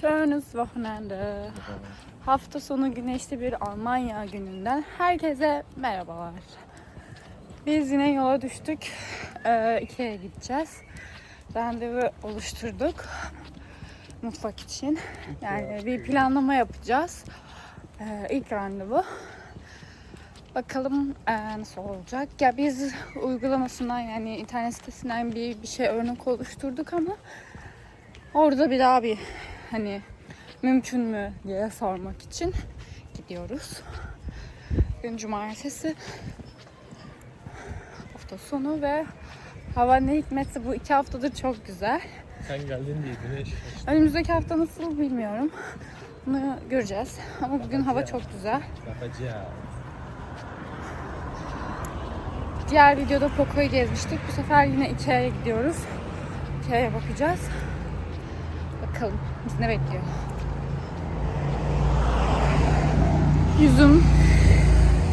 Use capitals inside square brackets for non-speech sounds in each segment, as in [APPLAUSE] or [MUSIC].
Schönes Wochenende. Hafta sonu güneşli bir Almanya gününden herkese merhabalar. Biz yine yola düştük. Ee, Ikea'ya gideceğiz. Randevu oluşturduk. Mutfak için. Yani bir planlama yapacağız. Ee, ilk randevu. Bakalım ee, nasıl olacak. Ya biz uygulamasından yani internet sitesinden bir, bir şey örnek oluşturduk ama orada bir daha bir hani mümkün mü diye sormak için gidiyoruz. Gün cumartesi hafta sonu ve hava ne hikmetse bu iki haftadır çok güzel. Sen geldin diye güneş. Önümüzdeki hafta nasıl bilmiyorum. Bunu göreceğiz. Ama bugün hava çok güzel. Bakacağız. Diğer videoda Poco'yu gezmiştik. Bu sefer yine Ikea'ya gidiyoruz. Ikea'ya bakacağız. Bakalım bizi ne bekliyor. Yüzüm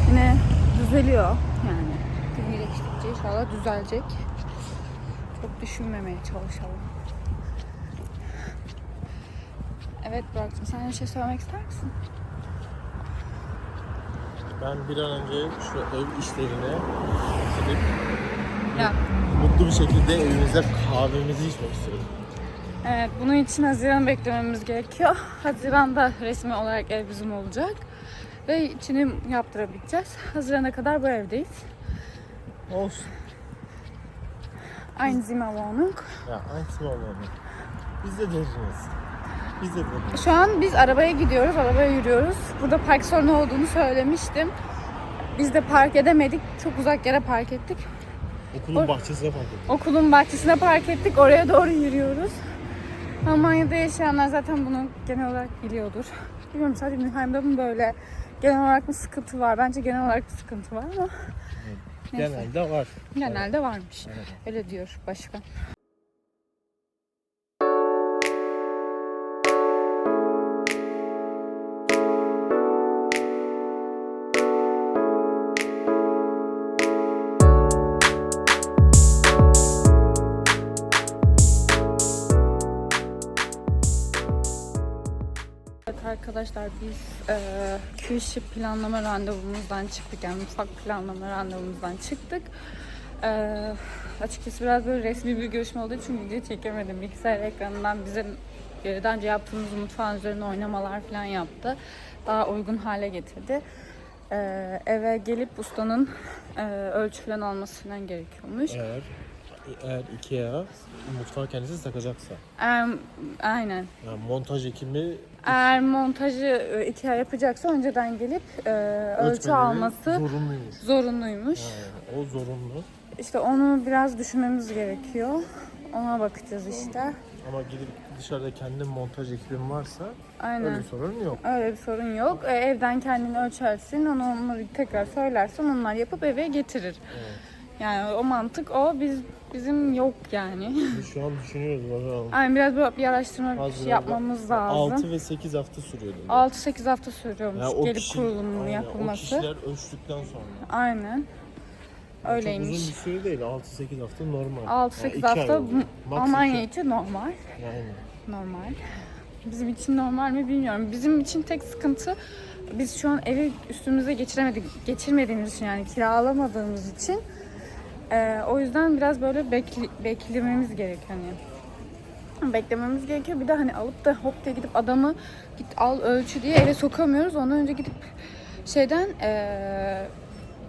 yine düzeliyor yani. Gün geçtikçe inşallah düzelecek. Çok düşünmemeye çalışalım. Evet Burak'cığım sen bir şey söylemek ister misin? Ben bir an önce şu ev işlerine bitirip Ya. mutlu bir şekilde evimizde kahvemizi içmek istiyorum. Evet, bunun için Haziran beklememiz gerekiyor. Haziran'da resmi olarak ev bizim olacak. Ve içini yaptırabileceğiz. Haziran'a kadar bu evdeyiz. Olsun. Aynı Zimmerwohnung. Ya aynısı olmalı. Biz de deriniz. Biz de deriniz. Şu an biz arabaya gidiyoruz, arabaya yürüyoruz. Burada park sorunu olduğunu söylemiştim. Biz de park edemedik. Çok uzak yere park ettik. Okulun O- bahçesine park ettim. Okulun bahçesine park ettik. Oraya doğru yürüyoruz. Almanya'da yaşayanlar zaten bunu genel olarak biliyordur. Bilmiyorum sadece Mülheim'de mi böyle genel olarak bir sıkıntı var. Bence genel olarak bir sıkıntı var ama neyse. Genelde var. Genelde varmış. Evet. Öyle diyor başkan. Arkadaşlar biz e, Küçük planlama randevumuzdan çıktık. Yani mutfak planlama randevumuzdan çıktık. E, açıkçası biraz böyle resmi bir görüşme olduğu için video çekemedim. Bilgisayar ekranından bizim e, daha önce yaptığımız mutfağın üzerine oynamalar falan yaptı. Daha uygun hale getirdi. E, eve gelip ustanın e, ölçü falan alması gerekiyormuş. Eğer eğer Ikea mutfağı kendisi takacaksa. E, aynen. Yani montaj ekibi Eğer montajı e, Ikea yapacaksa önceden gelip e, ölçü ölçmeleri alması zorunluymuş. zorunluymuş. Yani o zorunlu. İşte onu biraz düşünmemiz gerekiyor. Ona bakacağız işte. Ama gidip dışarıda kendi montaj ekibin varsa öyle Aynen. bir sorun yok. Öyle bir sorun yok. E, evden kendini ölçersin. Onu onları tekrar söylersen onlar yapıp eve getirir. Evet. Yani o mantık o. Biz bizim yok yani. Biz şu an düşünüyoruz bakalım. Aynen biraz böyle bir araştırma bir şey yapmamız 6 lazım. ve 8 hafta sürüyordu. 6-8 hafta sürüyormuş Yani gelip kişi- kurulumunun aynen, yapılması. O kişiler ölçtükten sonra. Aynen. Çok Öyleymiş. uzun bir süre değil. 6-8 hafta normal. 6-8 Yani hafta Almanya için normal. Yani. Normal. Bizim için normal mi bilmiyorum. Bizim için tek sıkıntı biz şu an evi üstümüze geçiremedik, geçirmediğimiz için yani kiralamadığımız için e, o yüzden biraz böyle bekli- beklememiz gerekiyor hani. Beklememiz gerekiyor. Bir de hani alıp da hop diye gidip adamı git al ölçü diye eve sokamıyoruz. Ondan önce gidip şeyden e,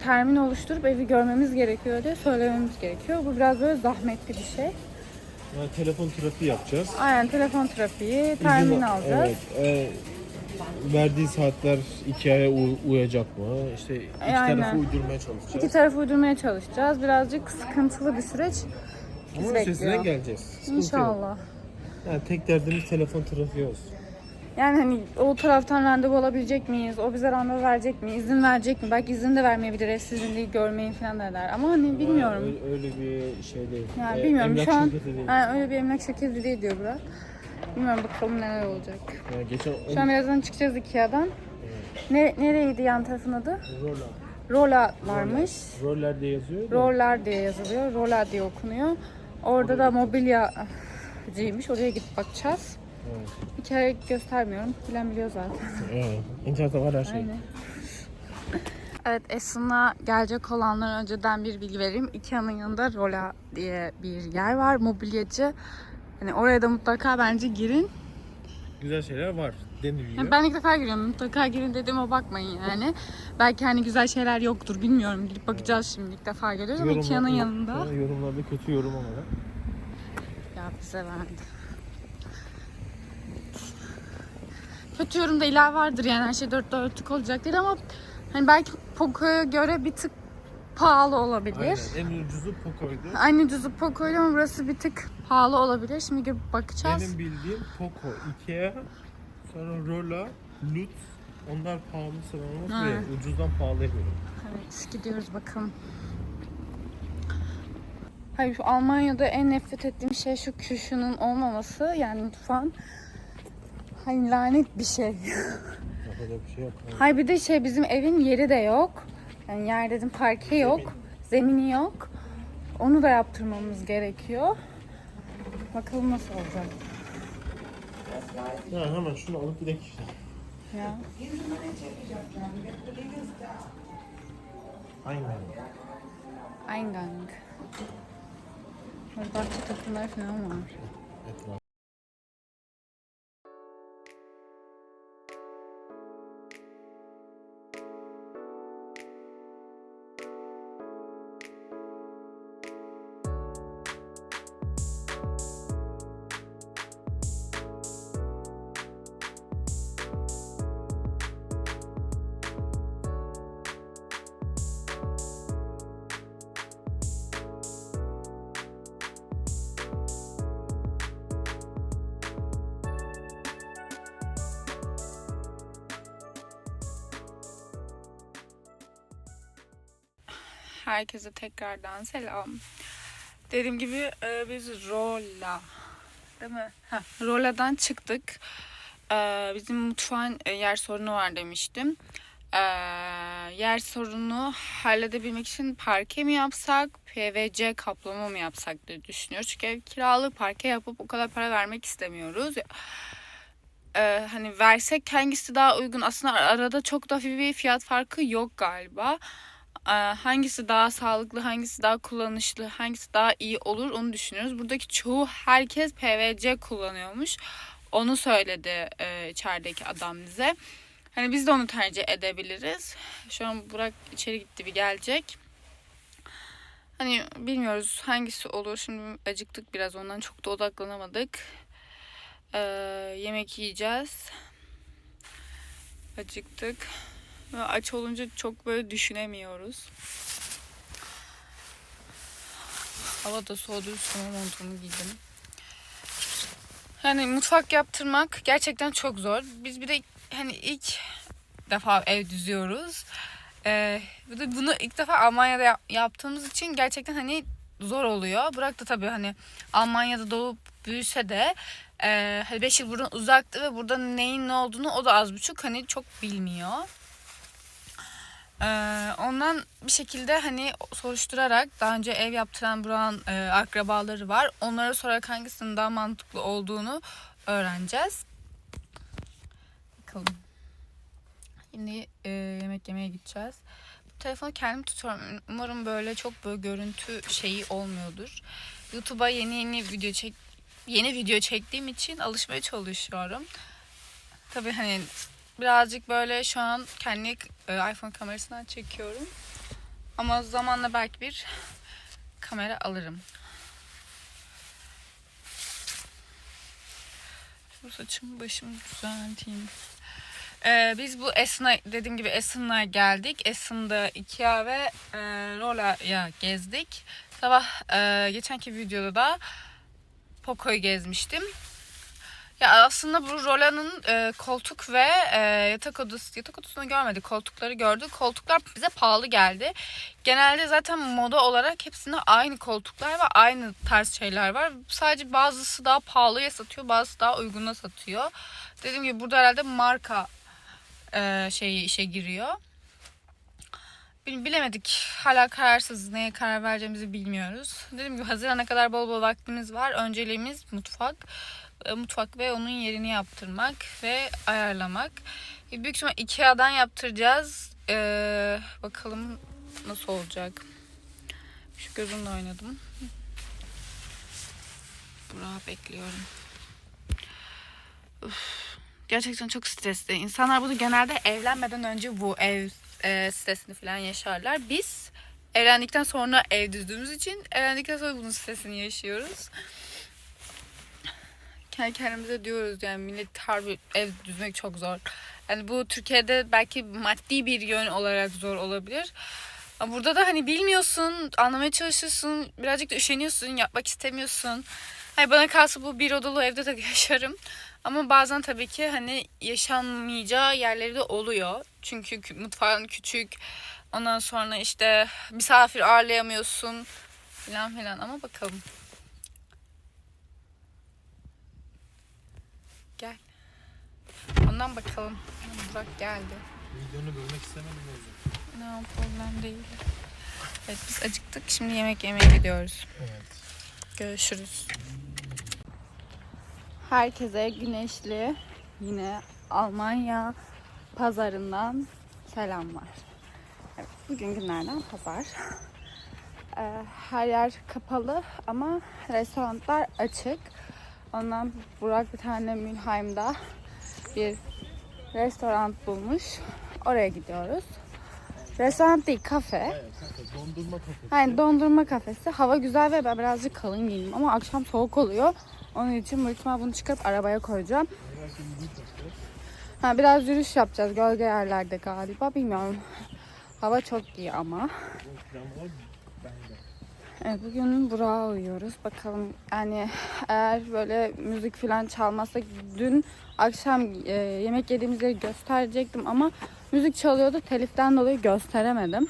termin oluşturup evi görmemiz gerekiyor diye söylememiz gerekiyor. Bu biraz böyle zahmetli bir şey. yani telefon trafiği yapacağız. Aynen telefon trafiği, termin İzin- alacağız. Evet. e, verdiği saatler iki aya u- uyacak mı? İşte iki Aynen. tarafı uydurmaya çalışacağız. İki tarafı uydurmaya çalışacağız. Birazcık sıkıntılı bir süreç. Ama bizi üstesinden bekliyor. geleceğiz. Sıkıntı yok. İnşallah. Yani tek derdimiz telefon trafiği olsun. Yani hani o taraftan randevu alabilecek miyiz? O bize randevu verecek mi? İzin verecek mi? Belki izin de vermeyebilir. Ev sizinliği görmeyin falan derler. Ama hani bilmiyorum. Öyle, öyle bir şey değil. Yani E, bilmiyorum. emlak Şu an şirketi değil. yani öyle bir emlak şirketi değil diyor Burak. Bilmiyorum bakalım neler olacak. Yani geçen Şu an birazdan çıkacağız Ikea'dan. Ne, nereydi yan tarafın adı? roller. Rola varmış. Roller diye yazıyor. Roller diye yazılıyor. Roller diye okunuyor. Orada da mobilyacıymış. Oraya gidip bakacağız. Evet. Ikea göstermiyorum. Bilen biliyor zaten. Evet. İnternette var her şey. Aynen. Evet Esin'a gelecek olanlara önceden bir bilgi vereyim. Ikea'nın yanında Rola diye bir yer var. Mobilyacı. Hani oraya da mutlaka bence girin. Güzel şeyler var deniliyor. Yani ben ilk defa giriyorum. Mutlaka girin dediğime bakmayın yani. Belki hani güzel şeyler yoktur. Bilmiyorum. Gidip bakacağız şimdi. İlk defa geliyoruz ama Ikea'nın yanında. Yorumlarda kötü yorum ama da. Ya bize verdi. Kötü yorum da illa vardır yani her şey dört dörtlük olacak değil ama hani belki Poco'ya göre bir tık pahalı olabilir. Aynen. En ucuzu Poco'ydu. Aynı ucuzu Poco'yla ama burası bir tık pahalı olabilir. Şimdi gidip bakacağız. Benim bildiğim Poco, Ikea, sonra Rola, Lutz. Onlar pahalı Ha. ve ucuzdan pahalı yapıyorum. Evet gidiyoruz bakalım. Hayır şu Almanya'da en nefret ettiğim şey şu küşünün olmaması. Yani mutfağın hani lanet bir şey. Yapacak bir şey yok. Hayır bir de şey bizim evin yeri de yok. Yani yer dedim parke yok. Zemini yok. Onu da yaptırmamız gerekiyor. Bakalım nasıl olacak. Ya hemen şunu alıp gidelim işte. Ya. Aynen. Eingang. Böyle bahçe takımları falan var. Evet, Herkese tekrardan selam. Dediğim gibi e, biz Rola değil mi? Heh, Rola'dan çıktık. E, bizim mutfağın e, yer sorunu var demiştim. E, yer sorunu halledebilmek için parke mi yapsak, PVC kaplama mı yapsak diye düşünüyoruz. Çünkü ev kiralık parke yapıp o kadar para vermek istemiyoruz. E, hani versek hangisi daha uygun? Aslında arada çok da bir fiyat farkı yok galiba. Ee, hangisi daha sağlıklı, hangisi daha kullanışlı, hangisi daha iyi olur onu düşünüyoruz. Buradaki çoğu herkes PVC kullanıyormuş. Onu söyledi e, içerideki adam bize. Hani biz de onu tercih edebiliriz. Şu an Burak içeri gitti bir gelecek. Hani bilmiyoruz hangisi olur. Şimdi acıktık biraz ondan çok da odaklanamadık. Ee, yemek yiyeceğiz. Acıktık. Aç olunca çok böyle düşünemiyoruz. Hava da soğudu üstüme montumu giydim. Yani mutfak yaptırmak gerçekten çok zor. Biz bir de hani ilk defa ev düzüyoruz. Ee, bir bunu ilk defa Almanya'da yap- yaptığımız için gerçekten hani zor oluyor. Burak da tabii hani Almanya'da doğup büyüse de e, 5 yıl buradan uzaktı ve burada neyin ne olduğunu o da az buçuk hani çok bilmiyor. Ee, ondan bir şekilde hani soruşturarak daha önce ev yaptıran Burak'ın e, akrabaları var. Onlara sorarak hangisinin daha mantıklı olduğunu öğreneceğiz. Bakalım. Şimdi e, yemek yemeye gideceğiz. Bu telefonu kendim tutuyorum. Umarım böyle çok böyle görüntü şeyi olmuyordur. YouTube'a yeni yeni video çek yeni video çektiğim için alışmaya çalışıyorum. Tabii hani birazcık böyle şu an kendi e, iPhone kamerasından çekiyorum. Ama zamanla belki bir kamera alırım. Şu saçımı başımı düzelteyim. Ee, biz bu Esen'a dediğim gibi Esen'a geldik. Esen'da Ikea ve e, Rola'ya gezdik. Sabah e, geçenki videoda da Poco'yu gezmiştim. Ya aslında bu Rola'nın e, koltuk ve e, yatak odası, yatak odasını görmedik. Koltukları gördük. Koltuklar bize pahalı geldi. Genelde zaten moda olarak hepsinde aynı koltuklar ve aynı tarz şeyler var. Sadece bazısı daha pahalıya satıyor, bazısı daha uyguna satıyor. Dediğim gibi burada herhalde marka e, şeyi işe giriyor. Bil- Bilemedik. Hala kararsız. Neye karar vereceğimizi bilmiyoruz. Dediğim gibi Haziran'a kadar bol bol vaktimiz var. Önceliğimiz mutfak. E, mutfak ve onun yerini yaptırmak ve ayarlamak. E, büyük ihtimal Ikea'dan yaptıracağız. Ee, bakalım nasıl olacak. Şu gözümle oynadım. Burak'ı bekliyorum. Üf, gerçekten çok stresli. İnsanlar bunu genelde evlenmeden önce bu ev e, stresini falan yaşarlar. Biz evlendikten sonra ev düzdüğümüz için evlendikten sonra bunun stresini yaşıyoruz. Kendi kendimize diyoruz yani millet harbi ev düzmek çok zor. Yani bu Türkiye'de belki maddi bir yön olarak zor olabilir. Ama burada da hani bilmiyorsun, anlamaya çalışıyorsun, birazcık da üşeniyorsun, yapmak istemiyorsun. Hani bana kalsa bu bir odalı evde de [LAUGHS] yaşarım. Ama bazen tabii ki hani yaşanmayacağı yerleri de oluyor. Çünkü kü- mutfağın küçük. Ondan sonra işte misafir ağırlayamıyorsun falan filan ama bakalım. Gel. Ondan bakalım. Burak geldi. Videonu bölmek istemedim o yüzden. Ne problem değil. Evet biz acıktık. Şimdi yemek yemeye gidiyoruz. Evet. Görüşürüz. Herkese güneşli yine Almanya pazarından selamlar. Evet, bugün günlerden pazar. Ee, her yer kapalı ama restoranlar açık. Ondan Burak bir tane Mülheim'da bir restoran bulmuş. Oraya gidiyoruz. Restoran değil, kafe. Evet, dondurma kafesi. Yani dondurma kafesi. Hava güzel ve ben birazcık kalın giyindim ama akşam soğuk oluyor. Onun için büyük ihtimal bunu çıkarıp arabaya koyacağım. Ha, biraz yürüyüş yapacağız gölge yerlerde galiba. Bilmiyorum. Hava çok iyi ama. Bu planlar bende. Evet, bugün Burak'a uyuyoruz. Bakalım yani eğer böyle müzik falan çalmazsa dün akşam e, yemek yediğimiz yeri gösterecektim ama müzik çalıyordu. Teliften dolayı gösteremedim.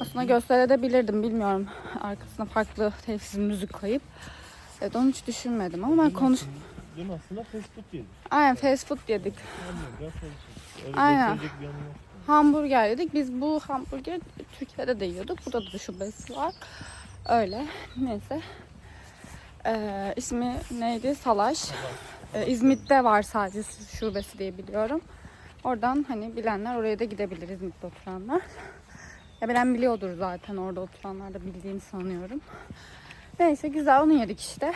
Aslında gösterebilirdim bilmiyorum. Arkasına farklı telifsiz müzik koyup. Evet onu hiç düşünmedim ama ben konuş... Dün aslında fast food yedik. Aynen fast food yedik. Aynen. Hamburger yedik. Biz bu hamburger Türkiye'de de yiyorduk. Burada da şubesi var. Öyle. Neyse. Ee, ismi neydi? Salaş. Ee, İzmit'te var sadece şubesi diye biliyorum. Oradan hani bilenler oraya da gidebilir İzmit'te oturanlar. Ya bilen biliyordur zaten orada oturanlar da bildiğini sanıyorum. Neyse güzel onu yedik işte.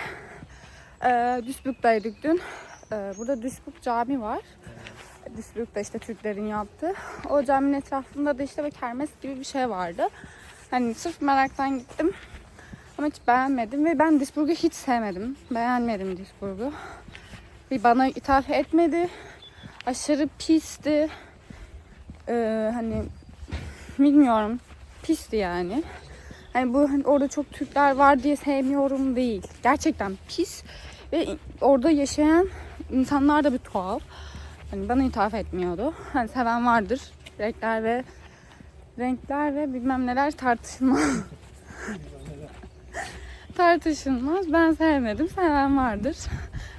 Ee, Duisburg'daydık dün. Ee, burada Duisburg cami var. Duisburg'da işte Türklerin yaptığı. O caminin etrafında da işte bir kermes gibi bir şey vardı. Hani sırf meraktan gittim. Ama hiç beğenmedim ve ben Duisburg'u hiç sevmedim. Beğenmedim Duisburg'u. Bir bana ithaf etmedi. Aşırı pisti. Ee, hani bilmiyorum. Pisti yani. Hani bu hani orada çok Türkler var diye sevmiyorum değil. Gerçekten pis ve orada yaşayan insanlar da bir tuhaf. Hani bana ithaf etmiyordu. Hani seven vardır. Renkler ve renkler ve bilmem neler tartışılmaz. [LAUGHS] tartışılmaz. Ben sevmedim. Seven vardır.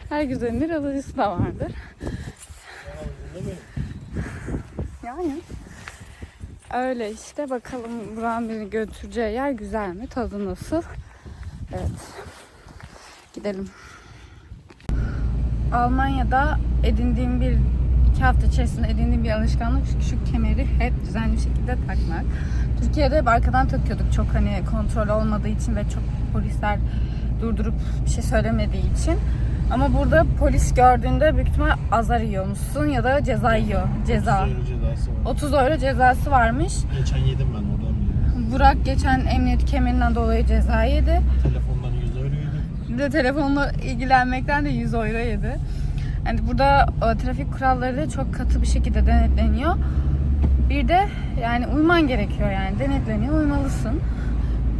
Her güzelin bir alıcısı da vardır. Yani öyle işte bakalım Burak'ın beni götüreceği yer güzel mi? Tadı nasıl? Evet. Gidelim. Almanya'da edindiğim bir iki hafta içerisinde edindiğim bir alışkanlık şu, şu kemeri hep düzenli bir şekilde takmak. Türkiye'de hep arkadan takıyorduk çok hani kontrol olmadığı için ve çok polisler durdurup bir şey söylemediği için. Ama burada polis gördüğünde büyük ihtimal azar yiyormuşsun ya da ceza yiyor. Ceza. Otuz euro cezası var. 30 euro cezası varmış. Geçen yedim ben oradan biliyorum. Burak geçen emniyet kemerinden dolayı ceza yedi. Telefondan 100 euro yedim. Bir de telefonla ilgilenmekten de 100 euro yedi. Yani burada o, trafik kuralları da çok katı bir şekilde denetleniyor. Bir de yani uyman gerekiyor yani denetleniyor uymalısın.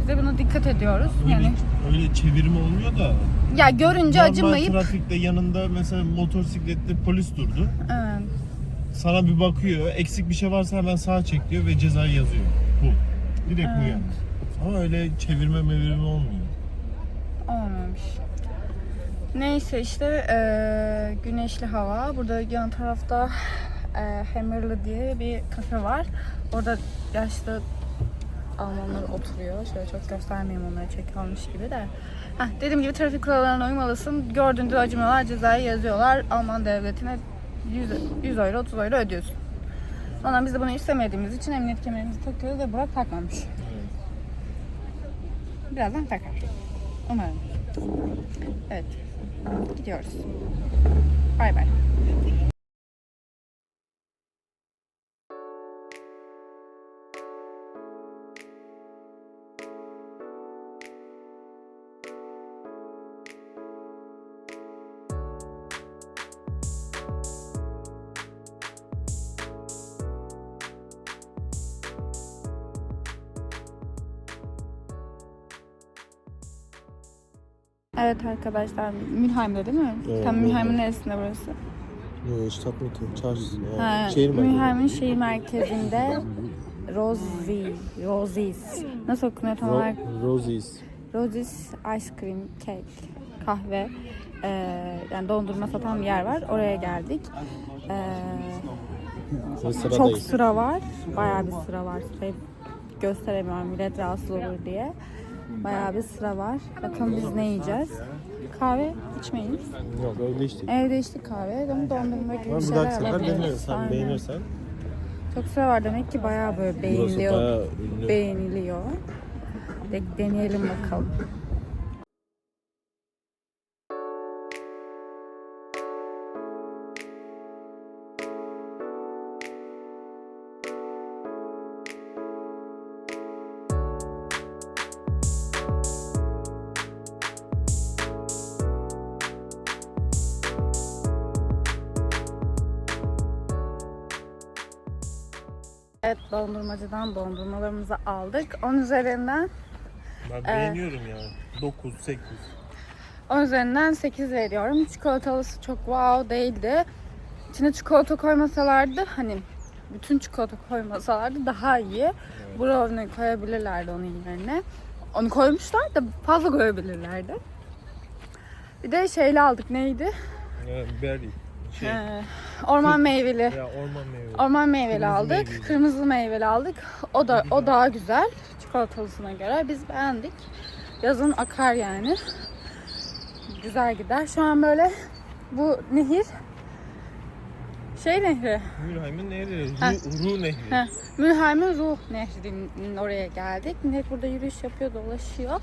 Biz de buna dikkat ediyoruz. Öyle, Yani öyle çevirme olmuyor da. ya görünce Normal acımayıp trafikte yanında mesela motosikletli polis durdu. evet, Sana bir bakıyor. Eksik bir şey varsa hemen sağa çek diyor ve cezayı yazıyor. Bu. Direkt bu Evet. yani. Ama öyle çevirme mevirme olmuyor. Olmamış. Neyse işte eee, güneşli hava. Burada yan tarafta eee Hammerlı diye bir kafe var. Orada yaşlı Almanlar oturuyor. Şöyle çok göstermeyeyim onları çek almış gibi de. Heh, dediğim gibi trafik kurallarına uymalısın. Gördüğünde acımıyorlar, cezayı yazıyorlar. Alman devletine 100, 100 euro, 30 euro ödüyorsun. Ondan biz de bunu istemediğimiz için emniyet kemerimizi takıyoruz ve Burak takmamış. Birazdan takar. Umarım. Evet. Gidiyoruz. Bay bay. Evet arkadaşlar, Mülheim'de değil mi? Evet, Tam Mülheim'in Mülheim. neresinde burası? Yok Stadtmitte, çarşısı. Ha, şehir merkezi. Mülheim'in şehir merkezinde Rosie, Rosie's. Nasıl okunuyor tam olarak? Ro- Rosie's. Rosie's Ice Cream Cake, kahve, eee, yani dondurma satan bir yer var. Oraya geldik. Eee, Ve çok sıradayız. sıra var. Bayağı bir sıra var. Sırayı gösteremiyorum millet rahatsız olur diye. Bayağı bir sıra var. Bakalım biz ne yiyeceğiz? Kahve içmeyiz. Yok öyle içtik. Evde içtik kahve. Ama dondurma gibi bir şeyler sefer deneriz. Sen beğenirsen. Çok sıra var demek ki bayağı böyle beğeniliyor. bayağı. Beğeniliyor. De, deneyelim bakalım. Evet dondurmacıdan dondurmalarımızı aldık. 10 üzerinden Ben beğeniyorum ya. 9, 8. 10 üzerinden 8 veriyorum. Çikolatalısı çok wow değildi. İçine çikolata koymasalardı hani bütün çikolata koymasalardı daha iyi. Brownie koyabilirlerdi onun yerine. Onu koymuşlar da fazla koyabilirlerdi. Bir de şeyli aldık neydi? Yani berry. Şey. Ee, orman meyveli. Ya orman meyvesi. Orman meyveli Kırmızı aldık. meyveli. Kırmızı meyveli aldık. O da o daha güzel. Çikolatalısına göre biz beğendik. Yazın akar yani. Güzel gider. Şu an böyle bu nehir şey nehri. Mülheim'in nehri. Ru, Ru nehri. Heh, Mülheim'in Ruh Nehri'nin oraya geldik. Millet burada yürüyüş yapıyor, dolaşıyor.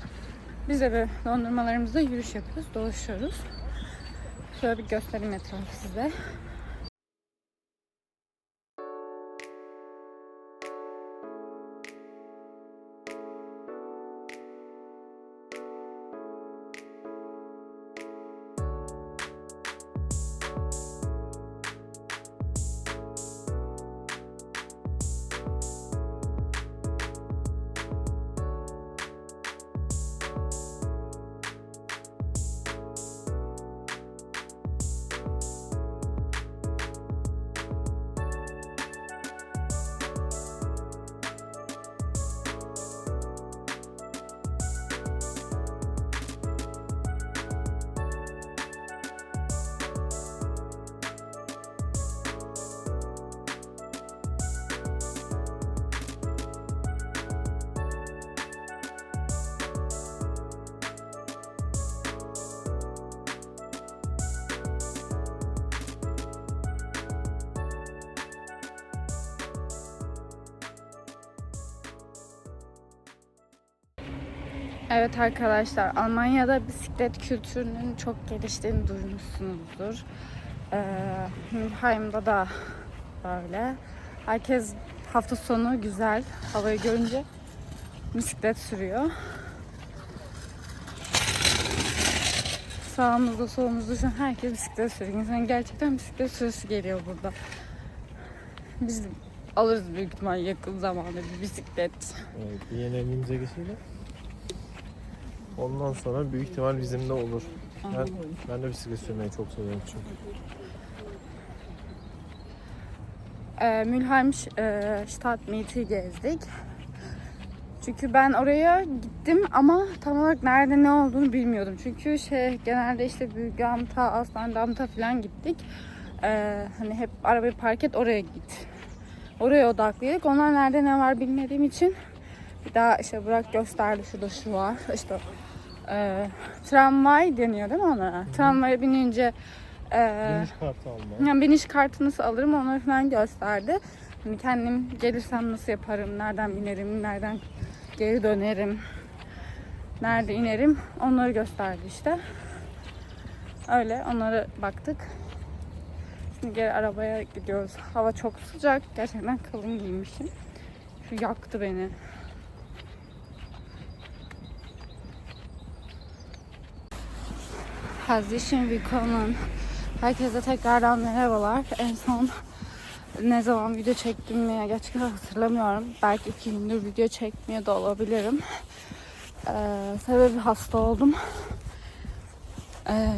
Biz de böyle dondurmalarımızda yürüyüş yapıyoruz, dolaşıyoruz. Şöyle bir göstereyim etrafı size. Evet arkadaşlar, Almanya'da bisiklet kültürünün çok geliştiğini duymuşsunuzdur. Ee, da böyle. Herkes hafta sonu güzel havayı görünce bisiklet sürüyor. Sağımızda solumuzda şu an herkes bisiklet sürüyor. İnsan gerçekten bisiklet sürüsü geliyor burada. Biz alırız büyük ihtimal yakın zamanda bir bisiklet. Evet, yeni evimize geçelim. Ondan sonra büyük ihtimal bizim de olur. Ben, ben de bisiklet sürmeyi çok seviyorum çünkü. e, Mülheim e, Stadtmiet'i gezdik. Çünkü ben oraya gittim ama tam olarak nerede ne olduğunu bilmiyordum. Çünkü şey genelde işte Büyükdamta, Aslandamta falan gittik. E, hani hep arabayı park et oraya git. Oraya odaklıydık. Onlar nerede ne var bilmediğim için Bir daha işte Burak gösterdi şurada şu var. İşte e, tramvay deniyor değil mi ona? Tramvaya binince e, Dönüş kartı alma. yani biniş kartı nasıl alırım onları falan gösterdi. Hani kendim gelirsem nasıl yaparım, nereden binerim, nereden geri dönerim, nerede inerim onları gösterdi işte. Öyle onlara baktık. Şimdi geri arabaya gidiyoruz. Hava çok sıcak. Gerçekten kalın giymişim. Şu yaktı beni. Herzlichen willkommen. Herkese tekrardan merhabalar. En son ne zaman video çektiğimi gerçekten hatırlamıyorum. Belki iki gündür video çekmiyor da olabilirim. Ee, sebebi hasta oldum. Ee,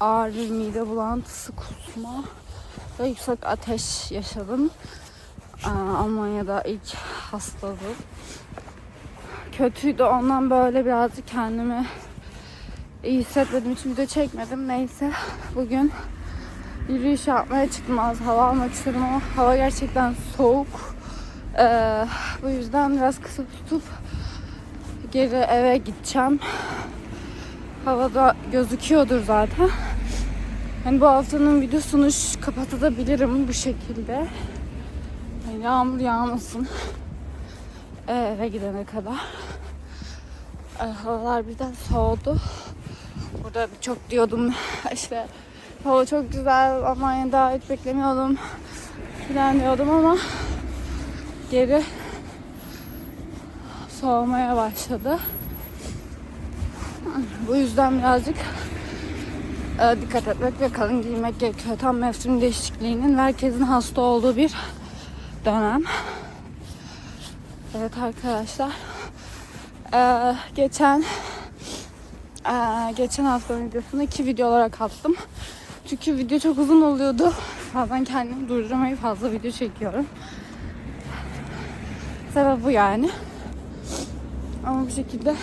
ağır mide bulantısı, kusma ve yüksek ateş yaşadım. Ee, Almanya'da ilk hastalığım. Kötüydü ondan böyle birazcık kendimi iyi hissetmediğim için video çekmedim. Neyse bugün yürüyüş yapmaya çıktım az hava almak istedim ama hava gerçekten soğuk. Ee, bu yüzden biraz kısa tutup geri eve gideceğim. Havada gözüküyordur zaten. Hani bu haftanın videosunu kapatabilirim bu şekilde. Yani yağmur yağmasın. Ee, eve gidene kadar. Havalar birden soğudu. Burada çok diyordum [LAUGHS] işte hava çok güzel Almanya'da hiç beklemiyordum filan diyordum ama geri soğumaya başladı. Bu yüzden birazcık e, dikkat etmek ve kalın giymek gerekiyor. Tam mevsim değişikliğinin herkesin hasta olduğu bir dönem. Evet arkadaşlar. e, geçen ee, geçen hafta videosunu iki video olarak attım. Çünkü video çok uzun oluyordu. Bazen kendimi durduramayıp fazla video çekiyorum. Sebep bu yani. Ama bir şekilde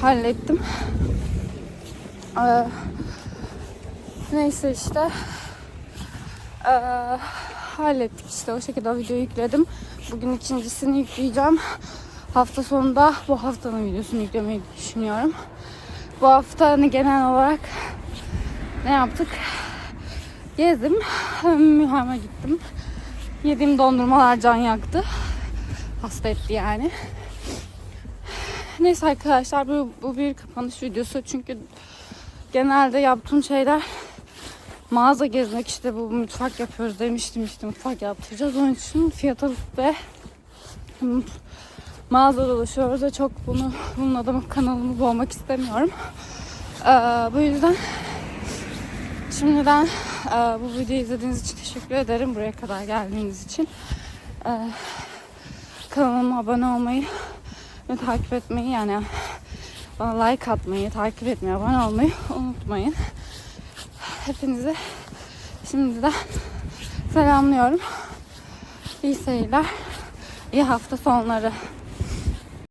hallettim. Ee, neyse işte. Ee, hallettik işte o şekilde videoyu yükledim. Bugün ikincisini yükleyeceğim. Hafta sonunda bu haftanın videosunu yüklemeyi düşünüyorum. Bu hafta hani genel olarak ne yaptık? Gezdim. Mühame gittim. Yediğim dondurmalar can yaktı. Hasta etti yani. Neyse arkadaşlar bu, bu bir kapanış videosu. Çünkü genelde yaptığım şeyler mağaza gezmek işte bu mutfak yapıyoruz demiştim işte mutfak yaptıracağız. Onun için fiyat alıp ve mağaza dolaşıyoruz ve çok bunu bunun adamı kanalımı boğmak istemiyorum. Ee, bu yüzden şimdiden e, bu videoyu izlediğiniz için teşekkür ederim. Buraya kadar geldiğiniz için. Ee, kanalıma abone olmayı ve takip etmeyi yani bana like atmayı, takip etmeyi, abone olmayı unutmayın. Hepinizi şimdiden selamlıyorum. İyi seyirler. İyi hafta sonları.